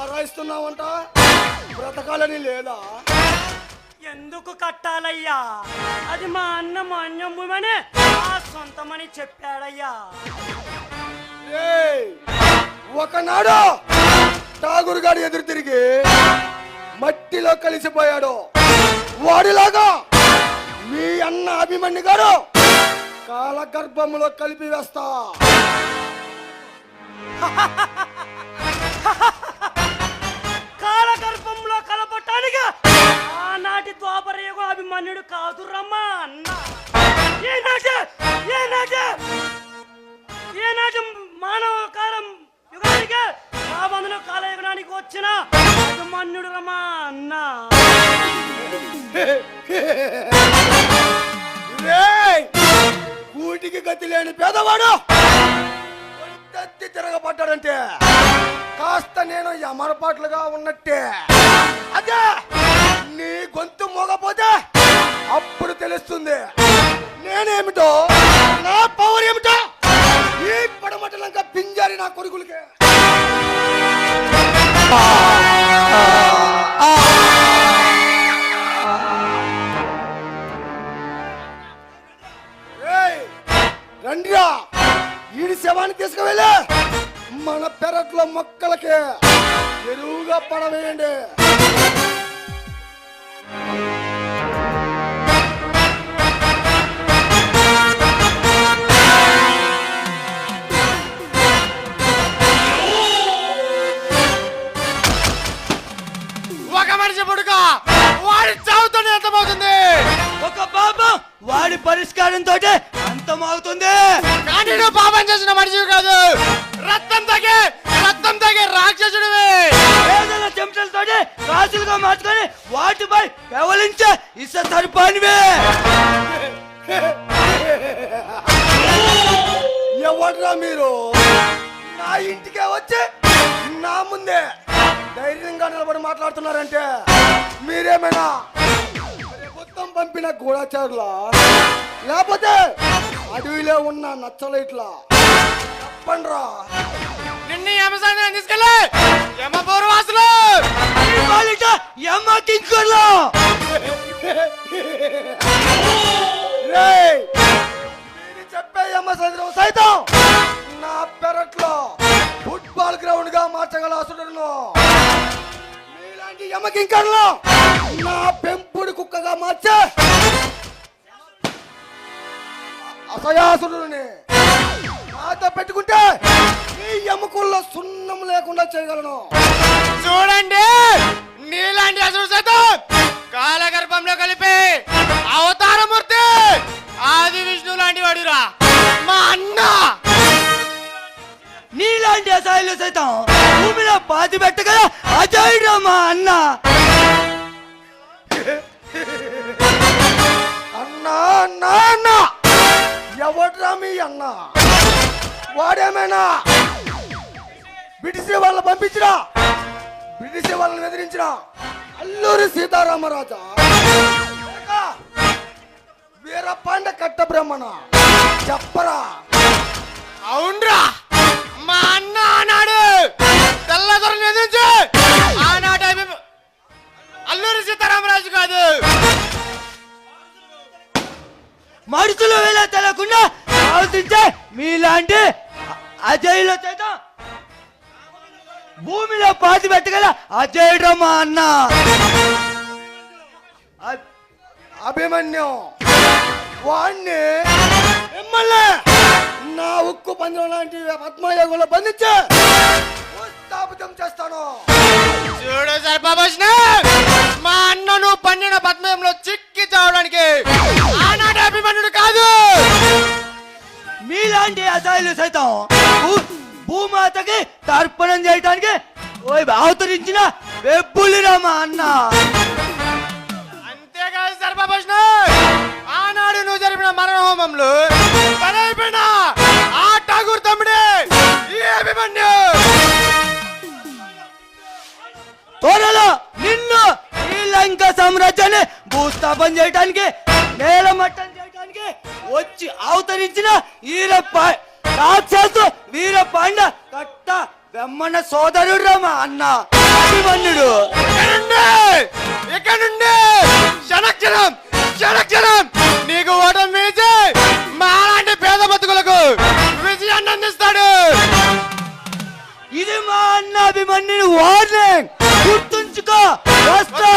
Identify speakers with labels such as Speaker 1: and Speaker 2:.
Speaker 1: బరాయిస్తున్నావంట బ్రతకాలని లేదా?
Speaker 2: ఎందుకు కట్టాలయ్యా? అది మా అన్న భూమని ఆ సొంతమని చెప్పాడయ్యా!
Speaker 1: ఒకనాడు ఠాగూర్ గారు ఎదురు తిరిగి మట్టిలో కలిసిపోయాడు. వాడిలాగా మీ అన్న అభిమన్యు గారు కాలగర్భంలో కలిపి వేస్తా.
Speaker 2: అభిమన్యుడు కాదు రమ్మా అన్న. ఏనాటి ఏనాటి ఏనాటి మానవ కాలం యుగానికి రాబంధన కాలయుగానికి వచ్చిన అభిమన్యుడు రమ్మా అన్న.
Speaker 1: కూటికి గతి లేని పేదవాడు! తత్తి తిరగబడ్డాడంటే కాస్త నేను యమరపాట్లుగా ఉన్నట్టే. అదే నీ గొంతు మోగపోతే అప్పుడు తెలుస్తుంది? నేనేమిటో? నా పవర్ ఏమిటో? ఈ పడమటలంక పింజారి నా కొడుకులకి. ఏయ్! రండిరా ఈడి శవాన్ని తీసుకువెళ్ళి. మన పెరట్లో మొక్కలకి. ఎరువుగా పడవేయండి.
Speaker 3: ఒక మనిషి పుడుక. వాడి చావుతోనే ఎంతమవుతుంది
Speaker 4: ఒక పాపం వాడి పరిష్కారంతో అంతమవుతుంది
Speaker 3: కానీ నువ్వు పాపం చేసిన మనిషివి కాదు. రక్తం తగే రక్తం తగే రాక్షసుడివి.
Speaker 4: పేదల చెంచలతో రాజులుగా మార్చుకొని వాటిపై పెవలించే ఇస సరిపానివే.
Speaker 1: ఎవడ్రా మీరు? నా ఇంటికే వచ్చి నా ముందే. ధైర్యంగా నిలబడి మాట్లాడుతున్నారంటే మీరేమైనా మొత్తం పంపిన గూఢచారులా? లేకపోతే అడవిలో ఉన్న నచ్చలైట్లా చెప్పండ్రా.
Speaker 3: నిన్ను తీసుకెళ్ళి యమ పూర్వాసులు
Speaker 1: మీలాంటి యమకింకర్లు నా పెంపుడు కుక్కగా మార్చే. అసయాసురుని నాతో పెట్టుకుంటే ఈ ఎముకల్లో సున్నం లేకుండా చేయగలను.
Speaker 3: చూడండి నీలాంటి అసలు సైతం కాలగర్భంలో కలిపి అవతారమూర్తి ఆది విష్ణు లాంటి వాడురా. మా అన్న!
Speaker 4: నీలాంటి అసాయిలు సైతం భూమిలో పాతి పెట్టగల అజయుడు మా అన్న.
Speaker 1: అన్నా అన్నా అన్నా. ఎవడ్రా మీ అన్న? వాడేమైనా? బ్రిటిష్ వాళ్ళని పంపించరా బ్రిటిష్ వాళ్ళని ఎదిరించిన అల్లూరి సీతారామరాజా. వీరపాండ కట్ట బ్రహ్మణ చెప్పరా?
Speaker 4: మడుతులు వేలా తెలకుండా ఆలోచించే మీలాంటి అజయుల చేత భూమిలో పాతి పెట్టగల అజయుడు మా అన్న
Speaker 1: అభిమన్యు వాణ్ణి మిమ్మల్ని నా ఉక్కు పంజరం లాంటి పద్మయోగంలో బంధించి స్థాపితం చేస్తాను.
Speaker 3: చూడు సర్పభూషణ మా అన్న నువ్వు పండిన పద్మయంలో చిక్కి చావడానికి అభిమన్యుడు కాదు!
Speaker 4: మీలాంటి అజాయిలు సైతం భూమాతకి తర్పణం చేయడానికి ఓయ్ అవతరించిన వెబ్బులిరా మా అన్న!
Speaker 3: అంతేకాదు సర్పభూషణ ఆనాడు నువ్వు జరిపిన మరణ హోమంలో ఆ ఠాగూర్ తమ్ముడే! అభిమన్యు!
Speaker 4: త్వరలో నిన్ను ఈ లంక సామ్రాజ్యాన్ని భూస్థాపన చేయడానికి నేలమట్టం చేయడానికి వచ్చి అవతరించిన ఈరప్ప రాక్షసు వీరపాండ కట్ట వెమ్మన్న సోదరుడు మా అన్న. అభిమన్యుడు.
Speaker 3: ఇక్కడ నుండి ఇక్కడ నుండి క్షణక్షణం! క్షణక్షణం! నీకు ఓటమి వేసి మాలాంటి పేద బతుకులకు విజయాన్ని అందిస్తాడు!
Speaker 4: ఇది మా అన్న అభిమన్యుడు వార్నింగ్ గుర్తుంచుకో వస్తా